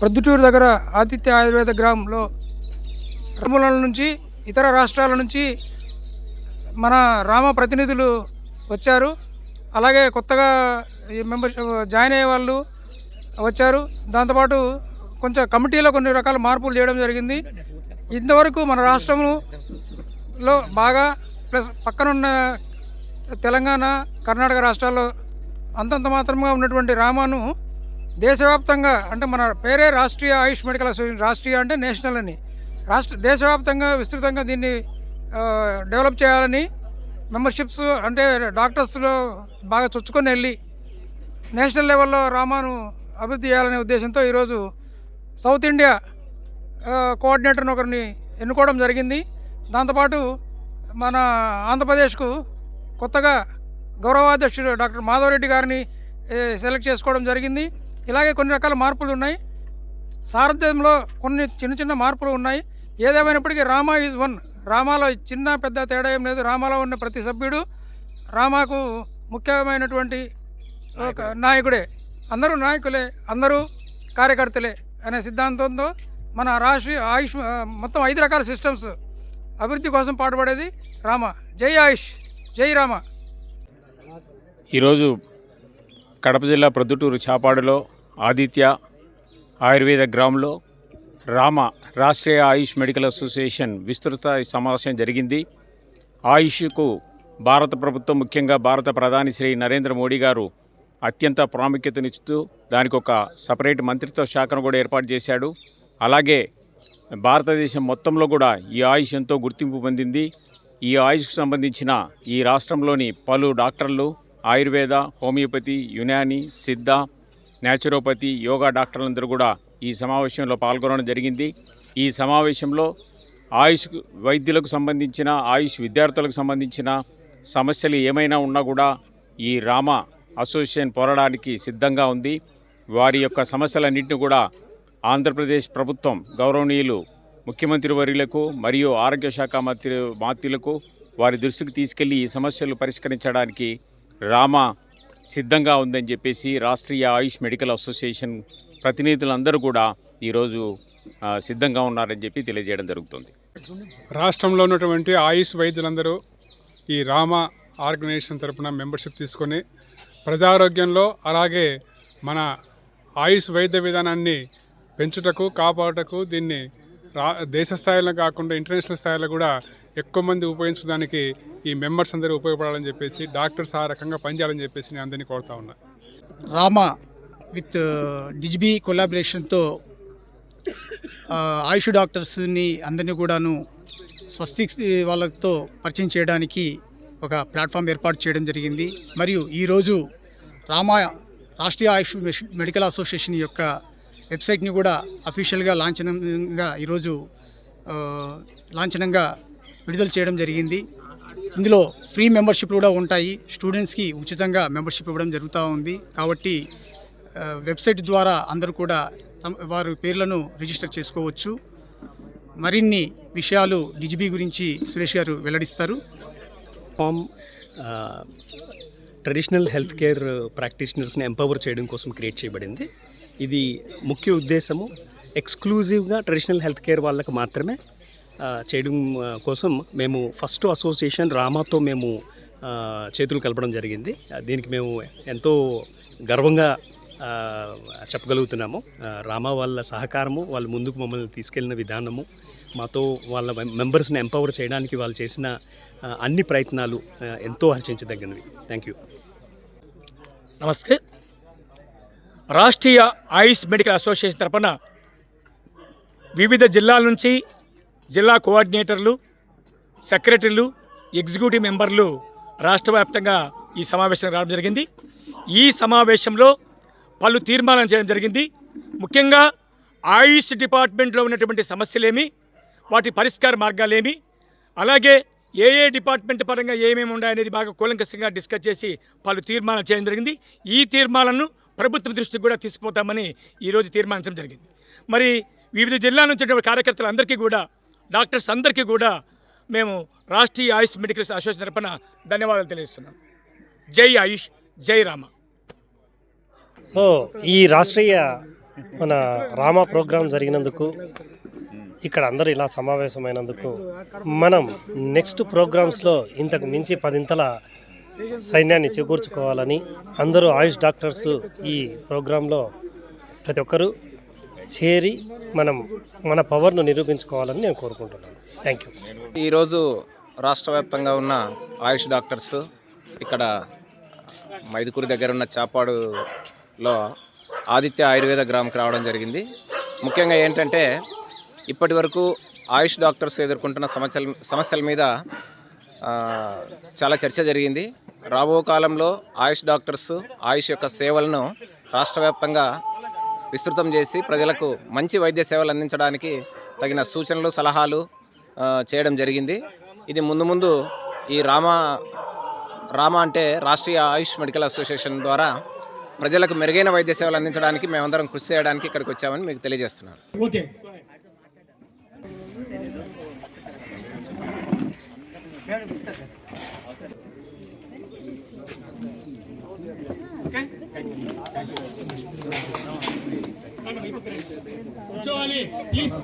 ప్రొద్దుటూరు దగ్గర ఆతిథ్య ఆయుర్వేద గ్రామంలో రముల నుంచి ఇతర రాష్ట్రాల నుంచి మన రామ ప్రతినిధులు వచ్చారు. అలాగే కొత్తగా ఈ మెంబర్షిప్ జాయిన్ అయ్యే వాళ్ళు వచ్చారు. దాంతోపాటు కొంచెం కమిటీలో కొన్ని రకాల మార్పులు చేయడం జరిగింది. ఇంతవరకు మన రాష్ట్రంలో బాగా ప్లస్ పక్కనున్న తెలంగాణ కర్ణాటక రాష్ట్రాల్లో అంతంత మాత్రంగా ఉన్నటువంటి రామాను దేశవ్యాప్తంగా అంటే మన పేరే రాష్ట్రీయ ఆయుష్ మెడికల్ అసోసియేషన్ రాష్ట్రీయ అంటే నేషనల్ అని. రాష్ట్ర దేశవ్యాప్తంగా విస్తృతంగా దీన్ని డెవలప్ చేయాలని మెంబర్షిప్స్ అంటే డాక్టర్స్లో బాగా చొచ్చుకొని వెళ్ళి నేషనల్ లెవెల్లో రామాను అభివృద్ధి చేయాలనే ఉద్దేశంతో ఈరోజు సౌత్ ఇండియా కోఆర్డినేటర్ని ఒకరిని ఎన్నుకోవడం జరిగింది. దాంతోపాటు మన ఆంధ్రప్రదేశ్కు కొత్తగా గౌరవాధ్యక్షుడు డాక్టర్ మాధవరెడ్డి గారిని సెలెక్ట్ చేసుకోవడం జరిగింది. ఇలాగే కొన్ని రకాల మార్పులు ఉన్నాయి. సారథ్యంలో కొన్ని చిన్న చిన్న మార్పులు ఉన్నాయి. ఏదేమైనప్పటికీ రామా ఈజ్ వన్ రామాలో చిన్న పెద్ద తేడా ఏం లేదు. రామాలో ఉన్న ప్రతి సభ్యుడు రామాకు ముఖ్యమైనటువంటి ఒక నాయకుడే. అందరూ నాయకులే. అందరూ కార్యకర్తలే అనే సిద్ధాంతంతో మన రాష్ట్రీయ ఆయుష్ మొత్తం ఐదు రకాల సిస్టమ్స్ అభివృద్ధి కోసం పాటుపడేది రామ. జై ఆయుష్. జై రామ. ఈరోజు కడప జిల్లా ప్రొద్దుటూరు చాపాడులో ఆదిత్య ఆయుర్వేద గ్రామంలో రామ రాష్ట్రీయ ఆయుష్ మెడికల్ అసోసియేషన్ విస్తృత సమావేశం జరిగింది. ఆయుష్కు భారత ప్రభుత్వం ముఖ్యంగా భారత ప్రధాని శ్రీ నరేంద్ర మోడీ గారు అత్యంత ప్రాముఖ్యతనిస్తూ దానికి ఒక సపరేట్ మంత్రిత్వ శాఖను కూడా ఏర్పాటు చేశాడు. అలాగే భారతదేశం మొత్తంలో కూడా ఈ ఆయుష్ ఎంతో గుర్తింపు పొందింది. ఈ ఆయుష్కు సంబంధించిన ఈ రాష్ట్రంలోని పలు డాక్టర్లు ఆయుర్వేద హోమియోపతి యునాని సిద్ధ న్యాచురోపతి యోగా డాక్టర్లందరూ కూడా ఈ సమావేశంలో పాల్గొనడం జరిగింది. ఈ సమావేశంలో ఆయుష్ వైద్యులకు సంబంధించిన ఆయుష్ విద్యార్థులకు సంబంధించిన సమస్యలు ఏమైనా ఉన్నా కూడా ఈ రామ అసోసియేషన్ పోరాడానికి సిద్ధంగా ఉంది. వారి యొక్క సమస్యలన్నింటినీ కూడా ఆంధ్రప్రదేశ్ ప్రభుత్వం గౌరవనీయులు ముఖ్యమంత్రి వర్యులకు మరియు ఆరోగ్య శాఖ మంత్రి మాత్రులకు వారి దృష్టికి తీసుకెళ్ళి ఈ సమస్యలు పరిష్కరించడానికి రామ సిద్ధంగా ఉందని చెప్పేసి రాష్ట్రీయ ఆయుష్ మెడికల్ అసోసియేషన్ ప్రతినిధులందరూ కూడా ఈరోజు సిద్ధంగా ఉన్నారని చెప్పి తెలియజేయడం జరుగుతుంది. రాష్ట్రంలో ఉన్నటువంటి ఆయుష్ వైద్యులందరూ ఈ రామ ఆర్గనైజేషన్ తరపున మెంబర్షిప్ తీసుకొని ప్రజారోగ్యంలో అలాగే మన ఆయుష్ వైద్య విధానాన్ని పెంచుటకు కాపాడుటకు దీన్ని రా దేశ స్థాయిలో కాకుండా ఇంటర్నేషనల్ స్థాయిలో కూడా ఎక్కువ మంది ఉపయోగించడానికి ఈ మెంబర్స్ అందరూ ఉపయోగపడాలని చెప్పేసి డాక్టర్స్ ఆ రకంగా పనిచేయాలని చెప్పేసి నేను అందరినీ కోరుతా ఉన్నా. రామ విత్ డిజిబీ కొలాబరేషన్తో ఆయుష్ డాక్టర్స్ని అందరినీ కూడాను స్వస్తి వాళ్ళతో పరిచయం చేయడానికి ఒక ప్లాట్ఫామ్ ఏర్పాటు చేయడం జరిగింది. మరియు ఈరోజు రామ రాష్ట్రీయ ఆయుష్ మెడికల్ అసోసియేషన్ యొక్క వెబ్సైట్ని కూడా అఫీషియల్గా లాంఛనంగా ఈరోజు లాంఛనంగా విడుదల చేయడం జరిగింది. ఇందులో ఫ్రీ మెంబర్షిప్లు కూడా ఉంటాయి. స్టూడెంట్స్కి ఉచితంగా మెంబర్షిప్ ఇవ్వడం జరుగుతూ ఉంది. కాబట్టి వెబ్సైట్ ద్వారా అందరూ కూడా తమ వారి పేర్లను రిజిస్టర్ చేసుకోవచ్చు. మరిన్ని విషయాలు డిజిబీ గురించి సురేష్ గారు వెల్లడిస్తారు. ఫామ్ ట్రెడిషనల్ హెల్త్ కేర్ ప్రాక్టీషనర్స్ని ఎంపవర్ చేయడం కోసం క్రియేట్ చేయబడింది. ఇది ముఖ్య ఉద్దేశము. ఎక్స్క్లూజివ్గా ట్రెడిషనల్ హెల్త్ కేర్ వాళ్ళకి మాత్రమే చేయడం కోసం మేము ఫస్ట్ అసోసియేషన్ రామాతో మేము చేతులు కలపడం జరిగింది. దీనికి మేము ఎంతో గర్వంగా చెప్పగలుగుతున్నాము. రామా వాళ్ళ సహకారము వాళ్ళు ముందుకు మమ్మల్ని తీసుకెళ్ళిన విధానము మాతో వాళ్ళ మెంబర్స్ని ఎంపవర్ చేయడానికి వాళ్ళు చేసిన అన్ని ప్రయత్నాలు ఎంతో హర్షించదగినవి. థ్యాంక్ యూ నమస్తే. రాష్ట్రీయ ఆయుష్ మెడికల్ అసోసియేషన్ తరపున వివిధ జిల్లాల నుంచి జిల్లా కోఆర్డినేటర్లు సెక్రటరీలు ఎగ్జిక్యూటివ్ మెంబర్లు రాష్ట్ర వ్యాప్తంగా ఈ సమావేశం రావడం జరిగింది. ఈ సమావేశంలో పలు తీర్మానాలు చేయడం జరిగింది. ముఖ్యంగా ఆయుష్ డిపార్ట్మెంట్లో ఉన్నటువంటి సమస్యలేమి వాటి పరిష్కార మార్గాలేమి అలాగే ఏ ఏ డిపార్ట్మెంట్ పరంగా ఏమేమి ఉన్నాయనేది బాగా కూలంకషంగా డిస్కస్ చేసి పలు తీర్మానాలు చేయడం జరిగింది. ఈ తీర్మానాలను ప్రభుత్వం దృష్టికి కూడా తీసుకుపోతామని ఈరోజు తీర్మానించడం జరిగింది. మరి వివిధ జిల్లాల నుంచి కార్యకర్తలందరికీ కూడా డాక్టర్స్ అందరికీ కూడా మేము రాష్ట్రీయ ఆయుష్ మెడికల్ అసోసియేషన్ తరపున ధన్యవాదాలు తెలియజేస్తున్నాం. జై ఆయుష్ జై రామ. సో ఈ రాష్ట్రీయ మన రామా ప్రోగ్రాం జరిగినందుకు ఇక్కడ అందరూ ఇలా సమావేశమైనందుకు మనం నెక్స్ట్ ప్రోగ్రామ్స్లో ఇంతకు మించి పదింతల సైన్యాన్ని చేకూర్చుకోవాలని అందరూ ఆయుష్ డాక్టర్స్ ఈ ప్రోగ్రాంలో ప్రతి ఒక్కరూ చేరి మనం మన పవర్ను నిరూపించుకోవాలని నేను కోరుకుంటున్నాను. థ్యాంక్ యూ ఈరోజు రాష్ట్ర వ్యాప్తంగా ఉన్న ఆయుష్ డాక్టర్స్ ఇక్కడ మైదుకూరు దగ్గర ఉన్న చాపాడులో ఆదిత్య ఆయుర్వేద గ్రామ్కి రావడం జరిగింది. ముఖ్యంగా ఏంటంటే ఇప్పటి వరకు ఆయుష్ డాక్టర్స్ ఎదుర్కొంటున్న సమస్యల సమస్యల మీద చాలా చర్చ జరిగింది. రాబో కాలంలో ఆయుష్ డాక్టర్స్ ఆయుష్ యొక్క సేవలను రాష్ట్ర వ్యాప్తంగా విస్తృతం చేసి ప్రజలకు మంచి వైద్య సేవలు అందించడానికి తగిన సూచనలు సలహాలు చేయడం జరిగింది. ఇది ముందు ముందు ఈ రామ రామ అంటే రాష్ట్రీయ ఆయుష్ మెడికల్ అసోసియేషన్ ద్వారా ప్రజలకు మెరుగైన వైద్య సేవలు అందించడానికి మేమందరం కృషి చేయడానికి ఇక్కడికి వచ్చామని మీకు తెలియజేస్తున్నాను. కూర్చోవాలి ప్లీజ్